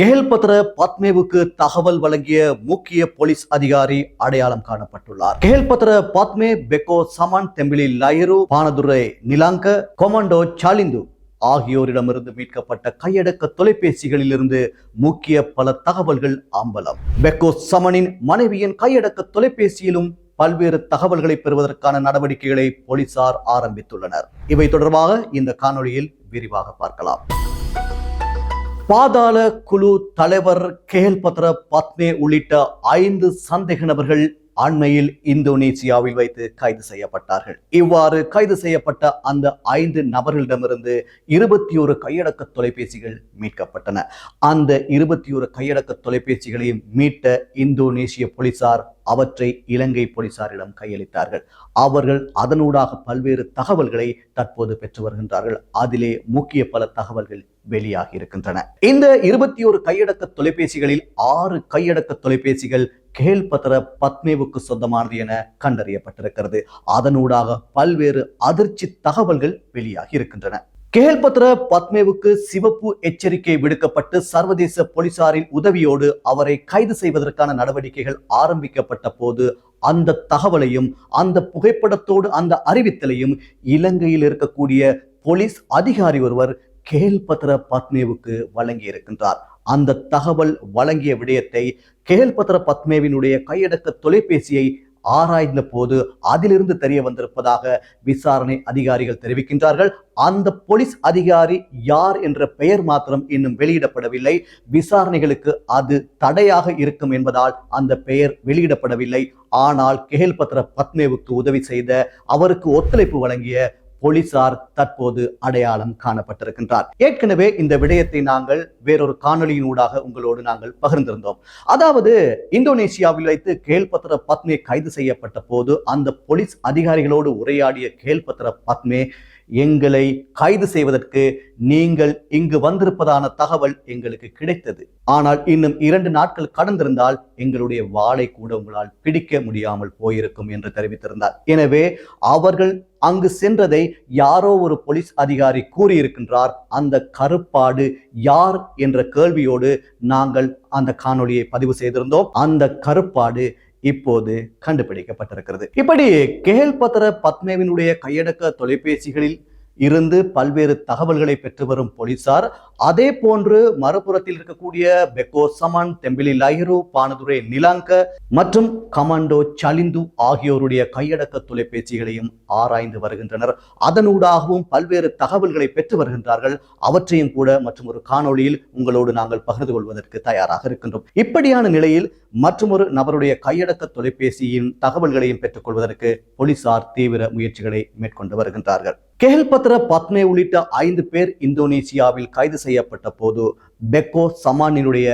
கெஹல்பத்ர பத்மேவுக்கு தகவல் வழங்கிய முக்கிய போலீஸ் அதிகாரி அடையாளம் காணப்பட்டுள்ளார். கெஹல்பத்ர பத்மே பெக்கோ சமன் தெம்பிலி லயரு பானதுரை நிலாங்க கொமாண்டோ சாலிந்து ஆகியோரிடமிருந்து மீட்கப்பட்ட கையடக்க தொலைபேசிகளிலிருந்து முக்கிய பல தகவல்கள் அம்பலம். பெக்கோ சமனின் மனைவியின் கையடக்க தொலைபேசியிலும் பல்வேறு தகவல்களை பெறுவதற்கான நடவடிக்கைகளை போலீசார் ஆரம்பித்துள்ளனர். இவை தொடர்பாக இந்த காணொளியில் விரிவாக பார்க்கலாம். பாதாள குழு தலைவர் கேல்பத்ர பத்மே உள்ளிட்ட ஐந்து சந்தேக நபர்கள் அண்மையில் இந்தோனேசியாவில் வைத்து கைது செய்யப்பட்டார்கள். இவ்வாறு கைது செய்யப்பட்ட அந்த ஐந்து நபர்களிடமிருந்து இருபத்தி ஒரு கையடக்க தொலைபேசிகள் மீட்கப்பட்டன. அந்த இருபத்தி ஒரு கையடக்க தொலைபேசிகளையும் மீட்ட இந்தோனேசிய போலீசார் அவற்றை இலங்கை போலீசாரிடம் கையளித்தார்கள். அவர்கள் அதனூடாக பல்வேறு தகவல்களை தற்போது பெற்று வருகின்றார்கள். அதிலே முக்கிய பல தகவல்கள் வெளியாகி இருக்கின்றன. இந்த இருபத்தி ஒரு கையடக்க தொலைபேசிகளில் ஆறு கையடக்க தொலைபேசிகள் கேள்பத்திர பத்மேவுக்கு சொந்தமானது என கண்டறியப்பட்டிருக்கிறது. அதனூடாக பல்வேறு அதிர்ச்சி தகவல்கள் வெளியாகி இருக்கின்றன. கேல்பத்ர பத்மேவுக்கு சிவப்பு எச்சரிக்கை விடுக்கப்பட்டு சர்வதேச போலீசாரின் உதவியோடு அவரை கைது செய்வதற்கான நடவடிக்கைகள் ஆரம்பிக்கப்பட்ட போது அந்த தகவலையும் அந்த புகைப்படத்தோடு அந்த அறிவித்தலையும் இலங்கையில் இருக்கக்கூடிய போலீஸ் அதிகாரி ஒருவர் கேல்பத்ர பத்மேவுக்கு வழங்கி இருக்கின்றார் அந்த தகவல் வழங்கிய விடயத்தை கேல்பத்ர பத்மேவினுடைய கையடக்க தொலைபேசியை ஆராய்ந்த போது அதிலிருந்து தெரிய வந்திருப்பதாக விசாரணை அதிகாரிகள் தெரிவிக்கின்றார்கள். அந்த போலீஸ் அதிகாரி யார் என்ற பெயர் மாத்திரம் இன்னும் வெளியிடப்படவில்லை. விசாரணைகளுக்கு அது தடையாக இருக்கும் என்பதால் அந்த பெயர் வெளியிடப்படவில்லை. ஆனால் கேல்பத்ர பத்மேவுக்கு உதவி செய்த அவருக்கு ஒத்துழைப்பு வழங்கிய போலீசார் தற்போது அடையாளம் காணப்பட்டிருக்கின்றார். ஏற்கனவே இந்த விடயத்தை நாங்கள் வேறொரு காணொலியினூடாக உங்களோடு நாங்கள் பகிர்ந்திருந்தோம். அதாவது இந்தோனேசியாவில் வைத்து கேள்பத்திர பத்மே கைது செய்யப்பட்ட போது அந்த போலீஸ் அதிகாரிகளோடு உரையாடிய கேள்பத்திர பத்மே எங்களை கைது செய்வதற்கு நீங்கள் இங்கு வந்திருப்பதான தகவல் எங்களுக்கு கிடைத்தது. ஆனால் இன்னும் இரண்டு நாட்கள் கடந்திருந்தால் எங்களுடைய வாளை கூட உங்களால் பிடிக்க முடியாமல் போயிருக்கும் என்று தெரிவித்திருந்தார். எனவே அவர்கள் அங்கு சென்றதை யாரோ ஒரு போலீஸ் அதிகாரி கூறியிருக்கின்றார். அந்த கருப்பாடு யார் என்ற கேள்வியோடு நாங்கள் அந்த காணொளியை பதிவு செய்திருந்தோம். அந்த கருப்பாடு இப்போது கண்டுபிடிக்கப்பட்டிருக்கிறது. இப்படி கேல்பத்ர பத்மேவினுடைய கையடக்க தொலைபேசிகளில் இருந்து பல்வேறு தகவல்களை பெற்று வரும் போலீசார் அதே போன்று மறுபுறத்தில் இருக்கக்கூடிய பெக்கோ சமன் தெம்பிலி லைரு பானதுரை நிலாங்க மற்றும் கமாண்டோ சலிந்து ஆகியோருடைய கையடக்க தொலைபேசிகளையும் ஆராய்ந்து வருகின்றனர். அதனூடாகவும் பல்வேறு தகவல்களை பெற்று வருகின்றார்கள். அவற்றையும் கூட மற்றும் ஒரு காணொளியில் உங்களோடு நாங்கள் பகிர்ந்து கொள்வதற்கு தயாராக இருக்கின்றோம். இப்படியான நிலையில் மற்றொரு நபருடைய கையடக்க தொலைபேசியின் தகவல்களையும் பெற்றுக்கொள்வதற்கு போலீசார் தீவிர முயற்சிகளை மேற்கொண்டு வருகின்றார்கள். கெஹல்பத்ர பத்மே உள்ளிட்ட ஐந்து பேர் இந்தோனேசியாவில் கைது செய்யப்பட்ட போது பெக்கோ சமானினுடைய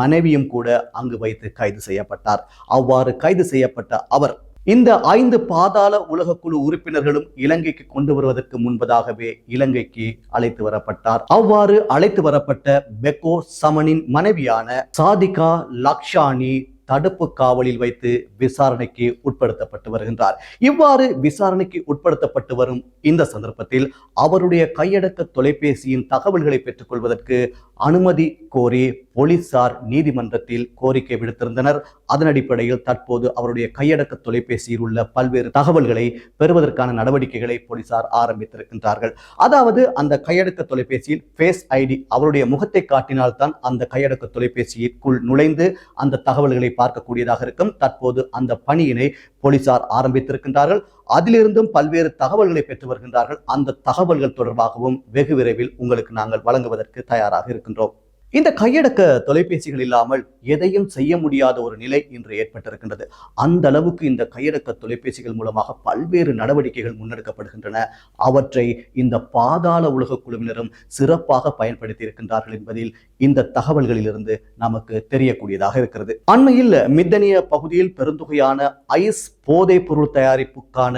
மனைவியும் கூட அங்கு வைத்து கைது செய்யப்பட்டார். அவ்வாறு கைது செய்யப்பட்ட அவர் இந்த ஐந்து பாதாள உலக குழு உறுப்பினர்களும் இலங்கைக்கு கொண்டு வருவதற்கு முன்பதாகவே இலங்கைக்கு அழைத்து வரப்பட்டார். அவ்வாறு அழைத்து வரப்பட்ட பெக்கோ சமனின் மனைவியான சாதிகா லக்ஷானி தடுப்பு காவலில் வைத்து விசாரணைக்கு உட்படுத்தப்பட்டு வருகின்றார். இவ்வாறு விசாரணைக்கு உட்படுத்தப்பட்டு வரும் இந்த சந்தர்ப்பத்தில் அவருடைய கையடக்க தொலைபேசியின் தகவல்களை பெற்றுக்கொள்வதற்கு அனுமதி கோரி போலீசார் நீதிமன்றத்தில் கோரிக்கை விடுத்திருந்தனர். அதன் அடிப்படையில் தற்போது அவருடைய கையடக்க தொலைபேசியில் உள்ள பல்வேறு தகவல்களை பெறுவதற்கான நடவடிக்கைகளை போலீசார் ஆரம்பித்திருக்கின்றார்கள். அதாவது அந்த கையடக்க தொலைபேசியில் ஃபேஸ் ஐடி அவருடைய முகத்தை காட்டினால்தான் அந்த கையடக்க தொலைபேசியிற்குள் நுழைந்து அந்த தகவல்களை பார்க்கக்கூடியதாக இருக்கும். தற்போது அந்த பணியினை போலீசார் ஆரம்பித்திருக்கின்றார்கள். அதிலிருந்தும் பல்வேறு தகவல்களை பெற்று வருகின்றார்கள். அந்த தகவல்கள் தொடர்பாகவும் வெகு விரைவில் உங்களுக்கு நாங்கள் வழங்குவதற்கு தயாராக இருக்கின்றோம். இந்த கையடக்க தொலைபேசிகள் இல்லாமல் எதையும் செய்ய முடியாத ஒரு நிலை இன்று ஏற்பட்டிருக்கின்றது. அந்த அளவுக்கு இந்த கையடக்க தொலைபேசிகள் மூலமாக பல்வேறு நடவடிக்கைகள் முன்னெடுக்கப்படுகின்றன. அவற்றை இந்த பாதாள உலக குழுவினரும் சிறப்பாக பயன்படுத்தி இருக்கின்றார்கள் என்பதில் இந்த தகவல்களிலிருந்து நமக்கு தெரியக்கூடியதாக இருக்கிறது. அண்மையில் மித்தனிய பகுதியில் பெருந்தொகையான ஐஸ் போதைப் பொருள் தயாரிப்புக்கான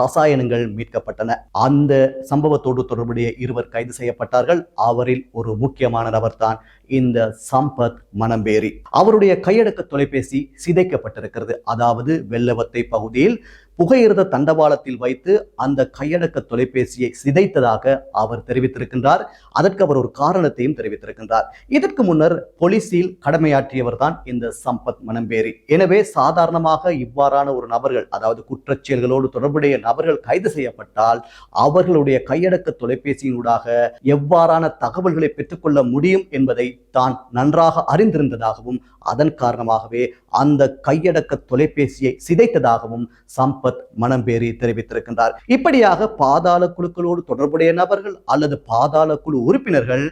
ரசாயனங்கள் மீட்கப்பட்டன. அந்த சம்பவத்தோடு தொடர்புடைய இருவர் கைது செய்யப்பட்டார்கள். அவரில் ஒரு முக்கியமான நபர் தான் இந்த சம்பத் மணம்பேரி. அவருடைய கையடக்க தொலைபேசி சிதைக்கப்பட்டிருக்கிறது. அதாவது வெள்ளவத்தை பகுதியில் புகையிரத தண்டவாளத்தில் வைத்து அந்த கையடக்க தொலைபேசியை சிதைத்ததாக அவர் தெரிவித்திருக்கின்றார். அதற்கு அவர் ஒரு காரணத்தையும் தெரிவித்திருக்கின்றார். இதற்கு முன்னர் போலீஸில் கடமையாற்றியவர் தான் இந்த சம்பத் மணம்பேரி. எனவே சாதாரணமாக இவ்வாறான ஒரு நபர்கள் அதாவது குற்றச்செயல்களோடு தொடர்புடைய நபர்கள் கைது செய்யப்பட்டால் அவர்களுடைய கையடக்க தொலைபேசியினூடாக எவ்வாறான தகவல்களை பெற்றுக்கொள்ள முடியும் என்பதை தான் நன்றாக அறிந்திருந்ததாகவும் அதன் காரணமாகவே அந்த கையடக்க தொலைபேசியை சிதைத்ததாகவும் சம்பத் மணம்பேரி தெரிவித்திருக்கின்றார். இப்படியாக பாதாள குழுக்களோடு தொடர்புடைய நபர்கள் அல்லது பாதாள குழு உறுப்பினர்கள்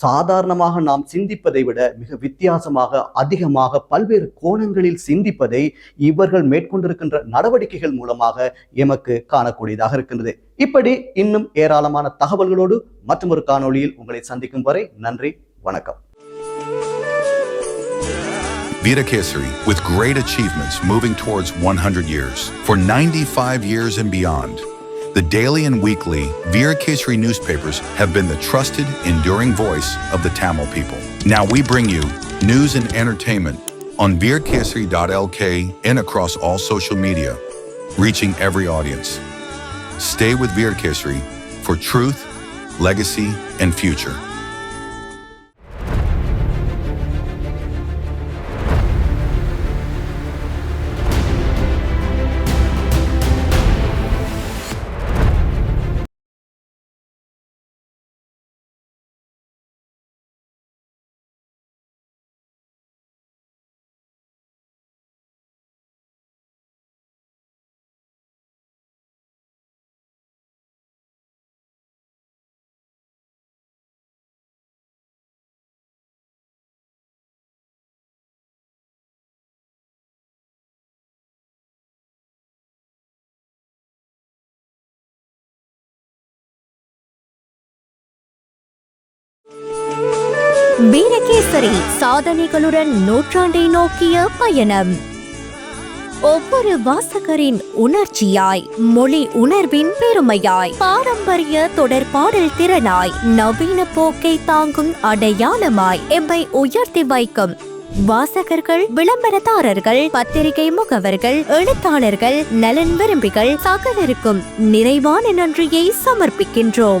சாதாரணமாக நாம் சிந்திப்பதை விட மிக வித்தியாசமாக அதிகமாக பல்வேறு கோணங்களில் சிந்திப்பதை இவர்கள் மேற்கொண்டிருக்கின்ற நடவடிக்கைகள் மூலமாக எமக்கு காணக்கூடியதாக இருக்கின்றது. இப்படி இன்னும் ஏராளமான தகவல்களோடு மற்றொரு காணொளியில் உங்களை சந்திக்கும் வரை நன்றி. வணக்கம் Vita Kesari, with great achievements moving towards 100 years. For 95 years and beyond, the daily and weekly Veera Kesari newspapers have been the trusted, enduring voice of the Tamil people. Now we bring you news and entertainment on veerkesari.lk and across all social media, reaching every audience. Stay with Veer Kesari for truth, legacy, and future. Virakesari சாதனைகளுடன் நூற்றாண்டை நோக்கிய பயணம். ஒவ்வொரு வாசகரின் உணர்ச்சியாய் மொழி உணர்வின் பெருமையாய் பாரம்பரிய தொடர்பாடல் திறனாய் நவீன போக்கை தாங்கும் அடையாளமாய் எம்மை உயர்த்தி வைக்கும். வாசகர்கள் விளம்பரதாரர்கள் பத்திரிகை முகவர்கள் எழுத்தாளர்கள் நலன் விரும்பிகள் சகலருக்கும் நிறைவான நன்றியை சமர்ப்பிக்கின்றோம்.